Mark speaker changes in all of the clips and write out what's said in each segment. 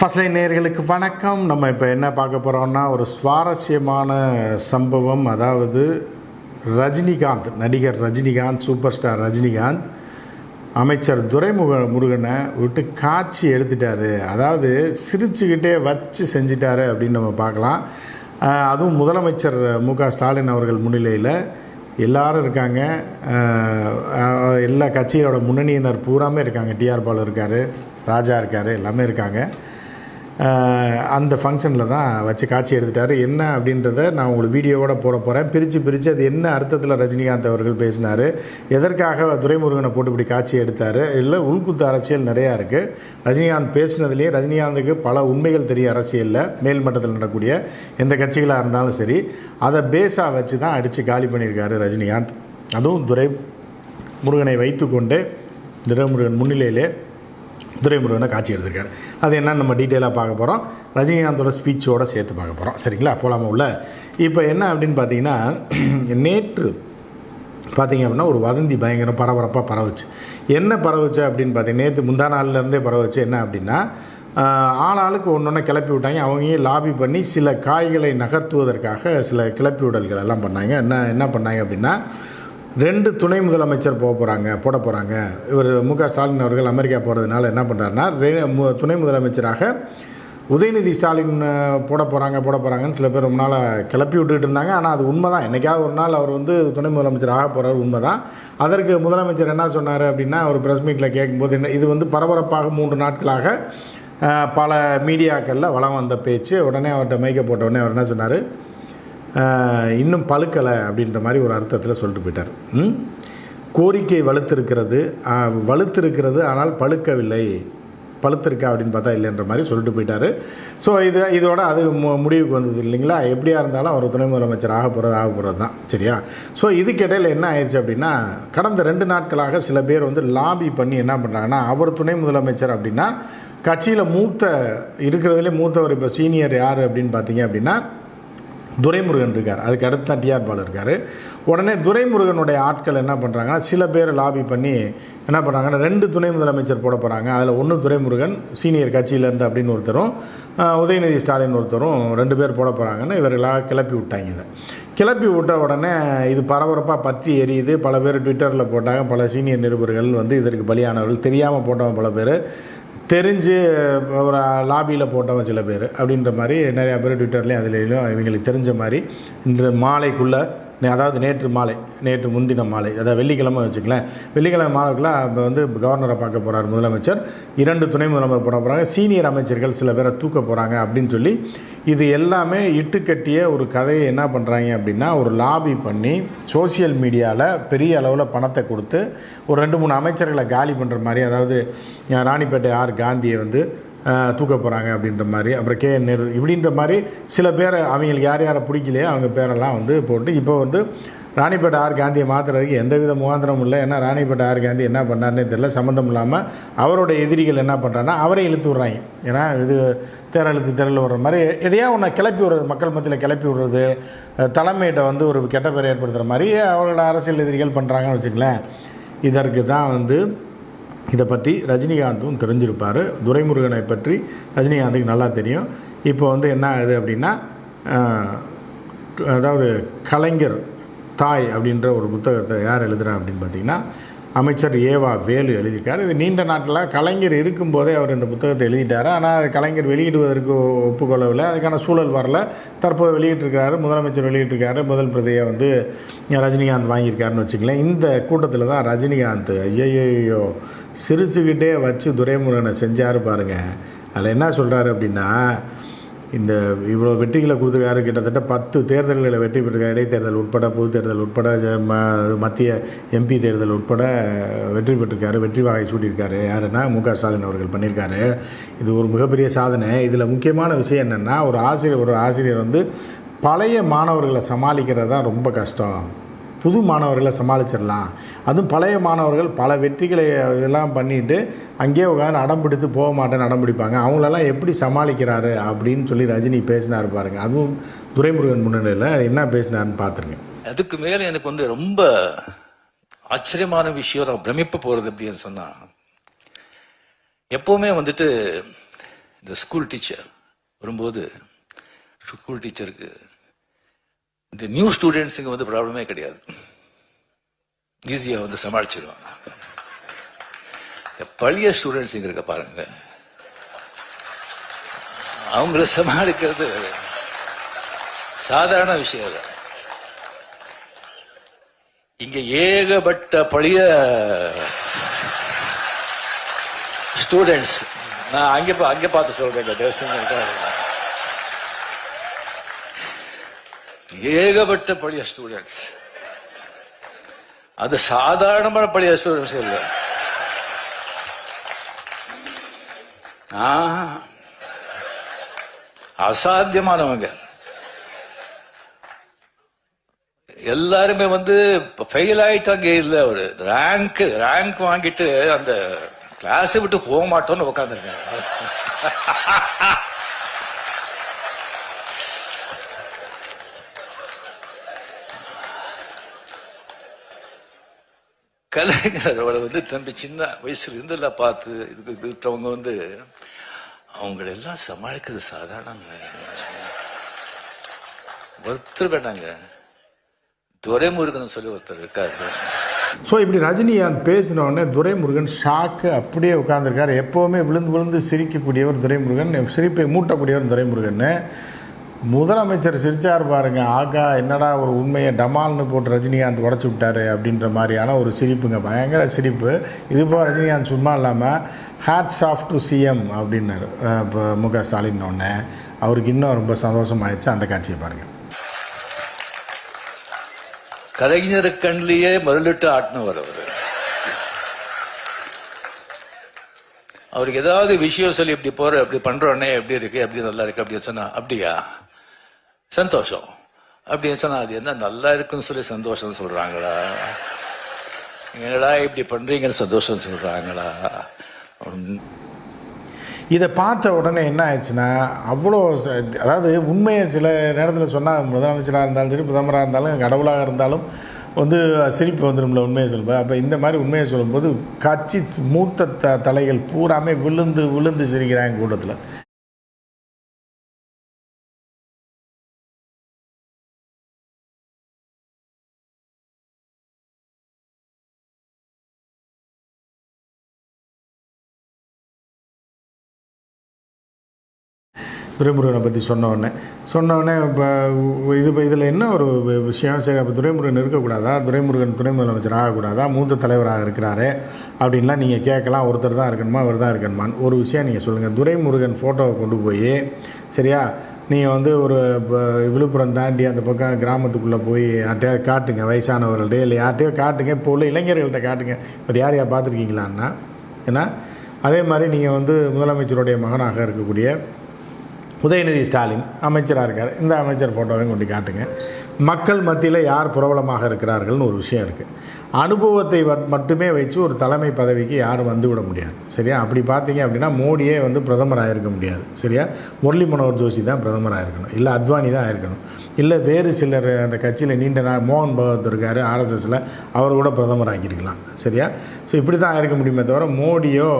Speaker 1: First line நேயர்களுக்கு வணக்கம். நம்ம இப்போ என்ன பார்க்க போகிறோம்னா ஒரு சுவாரஸ்யமான சம்பவம். அதாவது ரஜினிகாந்த் நடிகர் ரஜினிகாந்த் சூப்பர் ஸ்டார் ரஜினிகாந்த் அமைச்சர் துரைமுக முருகனை விட்டு காட்சி எடுத்துட்டாரு. அதாவது சிரிச்சுக்கிட்டே வச்சு செஞ்சிட்டாரு அப்படின்னு நம்ம பார்க்கலாம். அதுவும் முதலமைச்சர் மு க ஸ்டாலின் அவர்கள் முன்னிலையில் எல்லாரும் இருக்காங்க. எல்லா கட்சிகளோட முன்னணியினர் பூராமே இருக்காங்க. டிஆர் பாலு இருக்கார் ராஜா இருக்கார் எல்லாமே இருக்காங்க. அந்த ஃபங்க்ஷனில் தான் வச்சு காட்சி எடுத்துட்டார். என்ன அப்படின்றத நான் உங்களுக்கு வீடியோவோட போட போகிறேன் பிரித்து பிரித்து அது என்ன அர்த்தத்தில் ரஜினிகாந்த் அவர்கள் பேசினார் எதற்காக துரைமுருகனை போட்டு இப்படி காட்சி எடுத்தார் இல்லை உள்குத்து அரசியல் நிறையா இருக்குது ரஜினிகாந்த் பேசினதுலேயே ரஜினிகாந்துக்கு பல உண்மைகள் தெரியும் அரசியலில் மேல் மட்டத்தில் எந்த கட்சிகளாக இருந்தாலும் சரி அதை பேஸாக வச்சு தான் அடித்து காலி பண்ணியிருக்காரு ரஜினிகாந்த். அதுவும் துரை முருகனை வைத்துக்கொண்டு துரைமுருகன் முன்னிலையிலே துரைமுருகனை காட்சி எடுத்திருக்கார். அது என்னன்னு நம்ம டீட்டெயிலாக பார்க்க போகிறோம் ரஜினிகாந்தோட ஸ்பீச்சோடு சேர்த்து பார்க்க போகிறோம் சரிங்களா? போலாமா உள்ள? இப்போ என்ன அப்படின்னு பார்த்தீங்கன்னா நேற்று பார்த்தீங்க அப்படின்னா ஒரு வதந்தி பயங்கரம் பரபரப்பாக பரவுச்சு. என்ன பரவுச்சு அப்படின்னு பார்த்தீங்கன்னா நேற்று முந்தா நாள்லேருந்தே பரவுச்சு. என்ன அப்படின்னா ஆளாளுக்கு ஒன்று ஒன்று கிளப்பி விட்டாங்க. அவங்களே லாபி பண்ணி சில காய்களை நகர்த்துவதற்காக சில கிளப்பி விடல்கள் எல்லாம் பண்ணாங்க. என்ன என்ன பண்ணாங்க அப்படின்னா ரெண்டு துணை முதலமைச்சர் போக போகிறாங்க போட போகிறாங்க இவர் மு க ஸ்டாலின் அவர்கள் அமெரிக்கா போகிறதுனால என்ன பண்ணுறாருன்னா மு- துணை முதலமைச்சராக உதயநிதி ஸ்டாலின் போட போகிறாங்க போட போகிறாங்கன்னு சில பேர் ரொம்ப நாளாக கிளப்பி விட்டுக்கிட்டு இருந்தாங்க. ஆனால் அது உண்மை தான் என்றைக்காவது ஒரு நாள் அவர் வந்து துணை முதலமைச்சர் ஆக போகிறார் உண்மை தான் அதற்கு முதலமைச்சர் என்ன சொன்னார் அப்படின்னா அவர் ப்ரெஸ் மீட்டில் கேட்கும்போது என்ன இது வந்து பரபரப்பாக மூன்று நாட்களாக பல மீடியாக்களில் வளம் வந்த பேச்சு. உடனே அவர்கிட்ட மைக்க போட்ட உடனே அவர் என்ன சொன்னார்? இன்னும் பழுக்கலை அப்படின்ற மாதிரி ஒரு அர்த்தத்தில் சொல்லிட்டு போயிட்டார். ம்? கோரிக்கை வலுத்திருக்கிறது வலுத்திருக்கிறது ஆனால் பழுக்கவில்லை. பழுத்திருக்கா அப்படின்னு பார்த்தா இல்லைன்ற மாதிரி சொல்லிட்டு போயிட்டார். ஸோ இது இதோட அது மு- முடிவுக்கு வந்தது இல்லைங்களா? எப்படியா இருந்தாலும் அவர் துணை முதலமைச்சர் ஆக போகிறது ஆக போகிறது தான் சரியா ஸோ இதுக்கிடையில் என்ன ஆயிடுச்சு அப்படின்னா கடந்த ரெண்டு நாட்களாக சில பேர் வந்து லாபி பண்ணி என்ன பண்ணுறாங்கன்னா அவர் துணை முதலமைச்சர் அப்படின்னா கட்சியில் மூத்த இருக்கிறதுலே மூத்தவர் இப்போ சீனியர் யார் அப்படின்னு பார்த்தீங்க அப்படின்னா துரைமுருகன் இருக்கார். அதுக்கு அடுத்து தான் டிஆர் பாலு இருக்கார். உடனே துரைமுருகனுடைய ஆட்கள் என்ன பண்ணுறாங்கன்னா சில பேர் லாபி பண்ணி என்ன பண்ணுறாங்கன்னா ரெண்டு துணை முதலமைச்சர் போட போகிறாங்க அதில் ஒன்று துரைமுருகன் சீனியர் கட்சியிலேருந்து அப்படின்னு ஒருத்தரும் உதயநிதி ஸ்டாலின் ஒருத்தரும் ரெண்டு பேர் போட போகிறாங்கன்னு இவர்களாக கிளப்பி விட்டாங்க இதை. கிளப்பி விட்ட உடனே இது பரபரப்பாக பற்றி எரியுது. பல பேர் ட்விட்டரில் போட்டாங்க. பல சீனியர் நிருபர்கள் வந்து இதற்கு பலியானவர்கள். தெரியாமல் போட்டவங்க பல பேர். தெரிஞ்சு ஒரு லாபியில் போட்டவன் சில பேர் அப்படின்ற மாதிரி நிறையா பேர் ட்விட்டர்லேயும் அதுலேயும் இவங்களுக்கு தெரிஞ்ச மாதிரி இன்று மாலைக்குள்ளே அதாவது நேற்று மாலை நேற்று முன்தின மாலை அதாவது வெள்ளிக்கிழமை வச்சுக்கலேன் வெள்ளிக்கிழமை மாலைக்குள்ளே இப்போ வந்து கவர்னரை பார்க்க போகிறார் முதலமைச்சர். இரண்டு துணை முதலமைச்சர் போட போகிறாங்க சீனியர் அமைச்சர்கள் சில பேரை தூக்க போகிறாங்க அப்படின்னு சொல்லி இது எல்லாமே இட்டுக்கட்டிய ஒரு கதையை என்ன பண்ணுறாங்க அப்படின்னா ஒரு லாபி பண்ணி சோஷியல் மீடியாவில் பெரிய அளவில் பணத்தை கொடுத்து ஒரு ரெண்டு மூணு அமைச்சர்களை காலி பண்ணுற மாதிரி அதாவது ராணிப்பேட்டை ஆர் காந்தியை வந்து தூக்க போகிறாங்க அப்படின்ற மாதிரி. அப்புறம் கே நேரு இப்படின்ற மாதிரி சில பேரை அவங்களுக்கு யார் யாரை பிடிக்கலையோ அவங்க பேரெல்லாம் வந்து போட்டு இப்போ வந்து ராணிப்பேட்டை ஆர் காந்தியை மாற்றுறதுக்கு எந்தவித முகாந்திரமும் இல்லை. ஏன்னா ராணிப்பேட்டை ஆர் காந்தி என்ன பண்ணார்னே தெரியல. சம்மந்தம் இல்லாமல் அவரோட எதிரிகள் என்ன பண்ணுறாங்கன்னா அவரை இழுத்து விட்றாங்க. ஏன்னா இது தேர இழுத்து திரள் விடுற மாதிரி எதையா ஒன்று கிளப்பி விடுறது மக்கள் மத்தியில் கிளப்பி விடுறது தலைமையிட்ட வந்து ஒரு கெட்ட பேர் ஏற்படுத்துகிற மாதிரி அவரோட அரசியல் எதிரிகள் பண்ணுறாங்கன்னு வச்சுக்கலேன் இதற்கு தான் வந்து இதை பற்றி ரஜினிகாந்தும் தெரிஞ்சிருப்பார். துரைமுருகனை பற்றி ரஜினிகாந்துக்கு நல்லா தெரியும். இப்போ வந்து என்ன ஆகுது அப்படின்னா அதாவது கலைஞர் தாய் அப்படின்ற ஒரு புத்தகத்தை யார் எழுதுகிறா அப்படின்னு பார்த்தீங்கன்னா அமைச்சர் ஏவா வேலு எழுதியிருக்காரு. இது நீண்ட நாட்டில் கலைஞர் இருக்கும்போதே அவர் இந்த புத்தகத்தை எழுதிட்டார். ஆனால் கலைஞர் வெளியிடுவதற்கு ஒப்புக்கொள்ளவில்லை. அதுக்கான சூழல் வரல. தற்போது வெளியிட்டிருக்காரு முதலமைச்சர் வெளியிட்டிருக்காரு முதல் பிரதியை வந்து ரஜினிகாந்த் வாங்கியிருக்காருன்னு வச்சுங்களேன் இந்த கூட்டத்தில் தான் ரஜினிகாந்த் ஐயையோ சிரிச்சுக்கிட்டே வச்சு துரைமுருகனை செஞ்சார் பாருங்கள் அதில் என்ன சொல்கிறாரு அப்படின்னா இந்த இவ்வளோ வெற்றிகளை கொடுத்துருக்காரு கிட்டத்தட்ட பத்து தேர்தல்களில் வெற்றி பெற்றிருக்காரு இடைத்தேர்தல் உட்பட பொது தேர்தல் உட்பட ம- மத்திய எம்பி தேர்தல் உட்பட வெற்றி பெற்றிருக்காரு வெற்றி வாகை சூட்டியிருக்காரு. யாருன்னா மு க ஸ்டாலின் அவர்கள் பண்ணியிருக்காரு. இது ஒரு மிகப்பெரிய சாதனை. இதில் முக்கியமான விஷயம் என்னென்னா ஒரு ஆசிரியர் ஒரு ஆசிரியர் வந்து பழைய மாணவர்களை சமாளிக்கிறது தான் ரொம்ப கஷ்டம். புது மாணவர்களை சமாளிச்சிடலாம். அதுவும் பழைய மாணவர்கள் பல வெற்றிகளை இதெல்லாம் பண்ணிட்டு அங்கேயே உட்காந்து அடம் பிடித்து போக மாட்டேன்னு அடம் பிடிப்பாங்க. அவங்களெல்லாம் எப்படி சமாளிக்கிறாரு அப்படின்னு சொல்லி ரஜினி பேசினார் பாருங்க. அதுவும் துரைமுருகன் முன்னிலையில் என்ன பேசினாருன்னு பார்த்துருங்க
Speaker 2: அதுக்கு மேலே எனக்கு வந்து ரொம்ப ஆச்சரியமான விஷயம் நான் பிரமிப்பு போகிறது அப்படின்னு சொன்னால் எப்போவுமே வந்துட்டு இந்த ஸ்கூல் டீச்சர் வரும்போது ஸ்கூல் டீச்சருக்கு இந்த நியூ ஸ்டூடெண்ட்ஸுங்க வந்து ப்ராப்ளமே கிடையாது. ஈஸியாக வந்து சமாளிச்சிடுவாங்க இந்த பழைய ஸ்டூடெண்ட்ஸ் இங்க இருக்க பாருங்க. அவங்கள சமாளிக்கிறது சாதாரண விஷயம் இல்லை இங்க ஏகப்பட்ட பழைய ஸ்டூடெண்ட்ஸ் நான் அங்க பா- அங்க பார்த்து சொல்றேன் தேவஸ்தானம் இருக்காங்க. ஏகப்பட்ட பழைய ஸ்டூடெண்ட்ஸ் அது சாதாரணமான பழைய ஸ்டூடெண்ட்ஸ் இல்ல. அசாத்தியமானவங்க. எல்லாருமே வந்து ஃபெயில் ஆயிட்டாங்க இல்ல ஒரு ரேங்க் ரேங்க் வாங்கிட்டு அந்த கிளாஸ் விட்டு போக மாட்டோம்னு உட்காந்துருக்காங்க கலைஞர் அவளை வந்து தம்பி சின்ன வயசுல இருந்தெல்லாம் பார்த்து இதுக்கு இருக்கிறவங்க வந்து அவங்களெல்லாம் சமாளிக்கிறது சாதாரணங்க. ஒருத்தர் வேண்டாங்க துரைமுருகன் சொல்லி ஒருத்தர் இருக்காரு.
Speaker 1: ஸோ இப்படி ரஜினிகாந்த் பேசின உடனே துரைமுருகன் ஷாக்கு அப்படியே உட்காந்துருக்காரு எப்போவுமே விழுந்து விழுந்து சிரிக்கக்கூடியவர் துரைமுருகன் சிரிப்பை மூட்டக்கூடியவர் துரைமுருகன் முதலமைச்சர் சிரிச்சார் பாருங்க. ஆகா என்னடா ஒரு உண்மையை டமால்னு போட்டு ரஜினிகாந்த் உடச்சி விட்டாரு அப்படின்ற மாதிரியான ஒரு சிரிப்புங்க. பயங்கர சிரிப்பு. இதுபோல் ரஜினிகாந்த் சும்மா இல்லாமல் ஹேட்ஸ் ஆஃப் டு சிஎம் அப்படின்னாரு. இப்போ மு க ஸ்டாலின் ஒன்று அவருக்கு இன்னும் ரொம்ப சந்தோஷமாயிடுச்சு அந்த காட்சியை பாருங்கள்
Speaker 2: கலைஞர் கண்லேயே மருளிட்டு ஆட்டினவர் அவர். அவருக்கு ஏதாவது விஷயம் சொல்லி இப்படி போற அப்படி பண்றோன்னே எப்படி இருக்கு எப்படி நல்லா இருக்கு அப்படின்னு சொன்னா அப்படியா? சந்தோஷம். அப்படின்னு சொன்னா அது என்ன நல்லா இருக்குன்னு சொல்லி சந்தோஷம் சொல்றாங்களா? என்னடா இப்படி பண்றீங்கன்னு சந்தோஷம் சொல்றாங்களா?
Speaker 1: இதை பார்த்த உடனே என்ன ஆயிடுச்சுன்னா அவ்வளோ ச- அதாவது உண்மையை சில நேரத்தில் சொன்னால் முதலமைச்சராக இருந்தாலும் சரி பிரதமராக இருந்தாலும் கடவுளாக இருந்தாலும் வந்து சிரிப்பு வந்துடும்ல உண்மையை சொல்லும்போது. அப்போ இந்த மாதிரி உண்மையை சொல்லும்போது கட்சி மூத்த த தலைகள் பூராமே விழுந்து விழுந்து சிரிக்கிறாங்க கூட்டத்தில். துரைமுருகனை பற்றி சொன்னோடனே சொன்னோடனே இப்போ இது இப்போ இதில் என்ன ஒரு விஷயம்? சரி அப்போ துரைமுருகன் இருக்கக்கூடாதா? துரைமுருகன் துணை முதலமைச்சர் ஆகக்கூடாதா? மூத்த தலைவராக இருக்கிறாரு அப்படின்லாம் நீங்கள் கேட்கலாம். ஒருத்தர் தான் இருக்கணுமா? அவர் தான் இருக்கணுமான்னு ஒரு விஷயம் நீங்கள் சொல்லுங்கள் துரைமுருகன் ஃபோட்டோவை கொண்டு போய் சரியா? நீங்கள் வந்து ஒரு விழுப்புரம் தாண்டி அந்த பக்கம் கிராமத்துக்குள்ளே போய் யார்ட்டையாவது காட்டுங்க வயசானவர்கள்ட்டே இல்லை யார்ட்டையோ காட்டுங்க இப்போ உள்ள இளைஞர்கள்ட்ட காட்டுங்க. இப்போ யார் யார் பார்த்துருக்கீங்களான்னா ஏன்னா அதே மாதிரி நீங்கள் வந்து முதலமைச்சருடைய மகனாக இருக்கக்கூடிய உதயநிதி ஸ்டாலின் அமைச்சராக இருக்கார். இந்த அமைச்சர் ஃபோட்டோவையும் கொண்டு காட்டுங்க. மக்கள் மத்தியில் யார் பிரபலமாக இருக்கிறார்கள்னு ஒரு விஷயம் இருக்குது அனுபவத்தை மட்டுமே வச்சு ஒரு தலைமை பதவிக்கு யாரும் வந்து விட முடியாது. சரியா? அப்படி பார்த்தீங்க அப்படின்னா மோடியே வந்து பிரதமராக இருக்க முடியாது. சரியா? முரளி மனோகர் ஜோஷி தான் பிரதமராக இருக்கணும் இல்லை அத்வானி தான் இருக்கணும் இல்லை வேறு சிலர் அந்த கட்சியில் நீண்ட நாள் மோகன் பகவத் இருக்கார் ஆர்எஸ்எஸில் அவர் கூட பிரதமர் ஆக்கியிருக்கலாம். சரியா? ஸோ இப்படி தான் இருக்க முடியுமே தவிர மோடியோ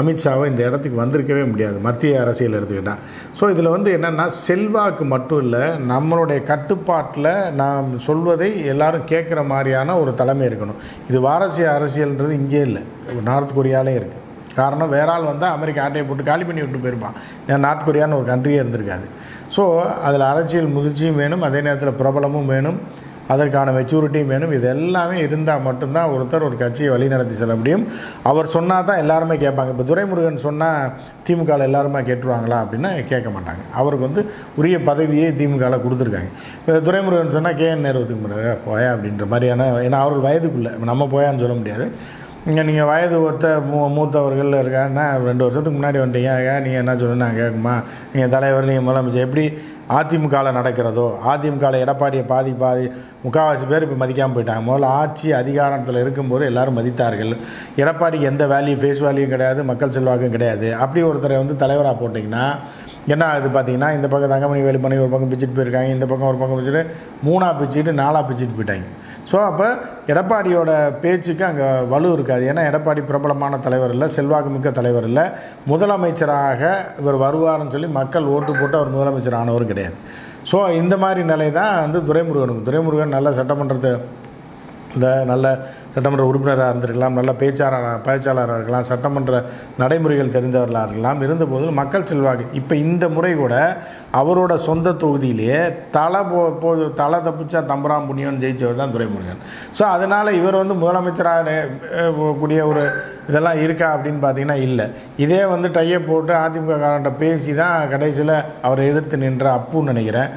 Speaker 1: அமித்ஷாவை இந்த இடத்துக்கு வந்திருக்கவே முடியாது மத்திய அரசியல் எடுத்துக்கிட்டால் ஸோ இதில் வந்து என்னென்னா செல்வாக்கு மட்டும் இல்லை நம்மளுடைய கட்டுப்பாட்டில் நாம் சொல்வதை எல்லாரும் கேட்குற மாதிரியான ஒரு தலைமை இருக்கணும். இது வாரசிய அரசியல்ன்றது இங்கே இல்லை நார்த் கொரியாலே இருக்குது காரணம் வேற ஆள் வந்தால் அமெரிக்கா ஆட்டையை போட்டு காலி பண்ணி விட்டு போயிருப்பான். ஏன்னா நார்த் கொரியான்னு ஒரு கண்ட்ரியே இருந்திருக்காது. ஸோ அதில் அரசியல் முதிர்ச்சியும் வேணும் அதே நேரத்தில் பிரபலமும் வேணும். அதற்கான மெச்சூரிட்டியும் வேணும். இது எல்லாமே இருந்தால் மட்டும்தான் ஒருத்தர் ஒரு கட்சியை வழிநடத்தி செல்ல முடியும். அவர் சொன்னால் தான் எல்லாருமே கேட்பாங்க. இப்போ துரைமுருகன் சொன்னால் திமுகவில் எல்லாருமே கேட்டுருவாங்களா அப்படின்னா கேட்க மாட்டாங்க. அவருக்கு வந்து உரிய பதவியே திமுகவில் கொடுத்துருக்காங்க. இப்போ துரைமுருகன் சொன்னால் கே என் நேருவத்துக்கு போயா அப்படின்ற மாதிரியான ஏன்னா அவர் வயதுக்குள்ளே நம்ம போயான்னு சொல்ல முடியாது. இங்கே நீங்கள் வயது ஒத்த மூ மூத்தவர்கள் இருக்காங்கன்னா ரெண்டு வருஷத்துக்கு முன்னாடி வந்துட்டீங்க. நீங்கள் என்ன சொல்லுன்னு நான் கேட்குமா நீங்கள் தலைவர் நீங்கள் முதலமைச்சர். எப்படி அதிமுகவில் நடக்கிறதோ அதிமுகவில் எடப்பாடியை பாதி பாதி முக்கால்வாசி பேர் இப்போ மதிக்காமல் போயிட்டாங்க. முதல்ல ஆட்சி அதிகாரத்தில் இருக்கும்போது எல்லோரும் மதித்தார்கள். எடப்பாடிக்கு எந்த வேல்யூ ஃபேஸ் வேல்யூ கிடையாது மக்கள் செல்வாக்கும் கிடையாது. அப்படி ஒருத்தரை வந்து தலைவராக போட்டிங்கன்னா என்ன ஆகுது பார்த்தீங்கன்னா இந்த பக்கம் தங்கமணி வேலு பண்ணி ஒரு பக்கம் பிச்சுட்டு போயிருக்காங்க இந்த பக்கம் ஒரு பக்கம் பிச்சுட்டு மூணாக பிச்சுட்டு நாலாக பிச்சுட்டு போயிட்டாங்க. ஸோ அப்போ எடப்பாடியோட பேச்சுக்கு அங்கே வலு இருக்காது. ஏன்னா எடப்பாடி பிரபலமான தலைவர் இல்லை செல்வாக்கு மிக்க தலைவர் இல்லை. முதலமைச்சராக இவர் வருவார்னு சொல்லி மக்கள் ஓட்டு போட்டு அவர் முதலமைச்சர் ஆனவர் கிடையாது. ஸோ இந்த மாதிரி நிலை தான் வந்து துரைமுருகனுக்கு. துரைமுருகன் நல்ல சட்டமன்றத்தை இந்த நல்ல சட்டமன்ற உறுப்பினராக இருந்திருக்கலாம் நல்ல பேச்சாளராக பேச்சாளராக இருக்கலாம் சட்டமன்ற நடைமுறைகள் தெரிந்தவர்களாக இருக்கலாம். இருந்தபோது மக்கள் செல்வாக்கு. இப்போ இந்த முறை கூட அவரோட சொந்த தொகுதியிலேயே தலை போ போ தலை தப்பிச்சா தம்பராம் புண்ணியம்னு ஜெயிச்சவர் தான் துரைமுருகன். ஸோ அதனால் இவர் வந்து முதலமைச்சராக கூடிய ஒரு இதெல்லாம் இருக்கா அப்படின்னு பார்த்தீங்கன்னா இல்லை. இதே வந்து டையை போட்டு அதிமுக காரன்ட்ட பேசி தான் கடைசியில் அவரை எதிர்த்து நின்ற அப்புன்னு நினைக்கிறேன்.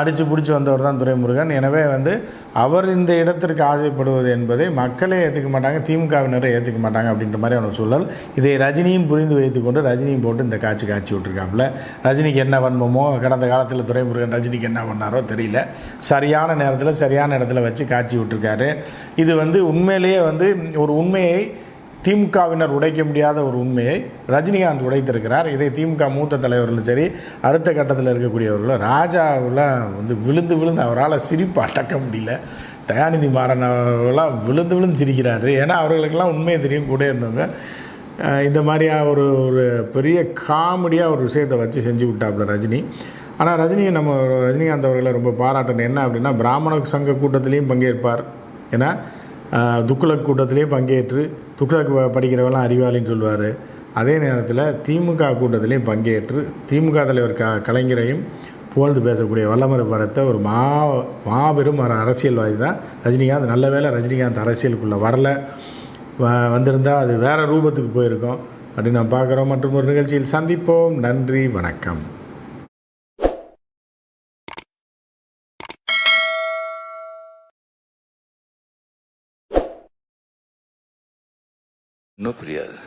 Speaker 1: அடித்து பிடிச்சி வந்தவர் தான் துரைமுருகன். எனவே வந்து அவர் இந்த இடத்திற்கு ஆசைப்படுவது என்பதை மக்களே ஏற்றுக்க மாட்டாங்க திமுகவினரை ஏற்றுக்க மாட்டாங்க அப்படின்ற மாதிரியான சூழல் இதை ரஜினியும் புரிந்து வைத்துக்கொண்டு ரஜினியும் போட்டு இந்த காட்சி காட்சி விட்டுருக்காப்புல. ரஜினிக்கு என்ன வன்மமோ கடந்த காலத்தில் துரைமுருகன் ரஜினிக்கு என்ன பண்ணாரோ தெரியல. சரியான நேரத்தில் சரியான இடத்துல வச்சு காட்சி விட்டுருக்காரு. இது வந்து உண்மையிலேயே வந்து ஒரு உண்மையை திமுகவினர் உடைக்க முடியாத ஒரு உண்மையை ரஜினிகாந்த் உடைத்திருக்கிறார். இதை திமுக மூத்த தலைவர்களும் சரி அடுத்த கட்டத்தில் இருக்கக்கூடியவர்களும் ராஜாவில் வந்து விழுந்து விழுந்து அவரால் சிரிப்பு அடக்க முடியல. தயாநிதி மாறன் விழுந்து விழுந்து சிரிக்கிறாரு. ஏன்னா அவர்களுக்கெல்லாம் உண்மையை தெரியும் கூட இருந்தவங்க. இந்த மாதிரியா ஒரு ஒரு பெரிய காமெடியாக ஒரு விஷயத்தை வச்சு செஞ்சு விட்டாப்புல ரஜினி. ஆனால் ரஜினியை நம்ம ரஜினிகாந்த் அவர்களை ரொம்ப பாராட்டணும். என்ன அப்படின்னா பிராமண சங்க கூட்டத்திலையும் பங்கேற்பார். ஏன்னா துக்குளக் துக்ளக் கூட்டத்திலையும் பங்கேற்று துக்ளக் படிக்கிறவெல்லாம் அறிவாளின்னு சொல்லுவார். அதே நேரத்தில் திமுக கூட்டத்திலையும் பங்கேற்று திமுக தலைவர் க கலைஞரையும் புகழ்ந்து பேசக்கூடிய வல்லமர படத்தை ஒரு மா மாபெரும் ஒரு அரசியல்வாதி தான். ரஜினிகாந்த் நல்ல வேளை ரஜினிகாந்த் அரசியலுக்குள்ளே வரல. வ- அது வேறு ரூபத்துக்கு போயிருக்கோம். அப்படின்னு நான் பார்க்குறோம். மற்றும் ஒரு நிகழ்ச்சியில் சந்திப்போம். நன்றி வணக்கம்.
Speaker 2: இன்னும் புரியாது.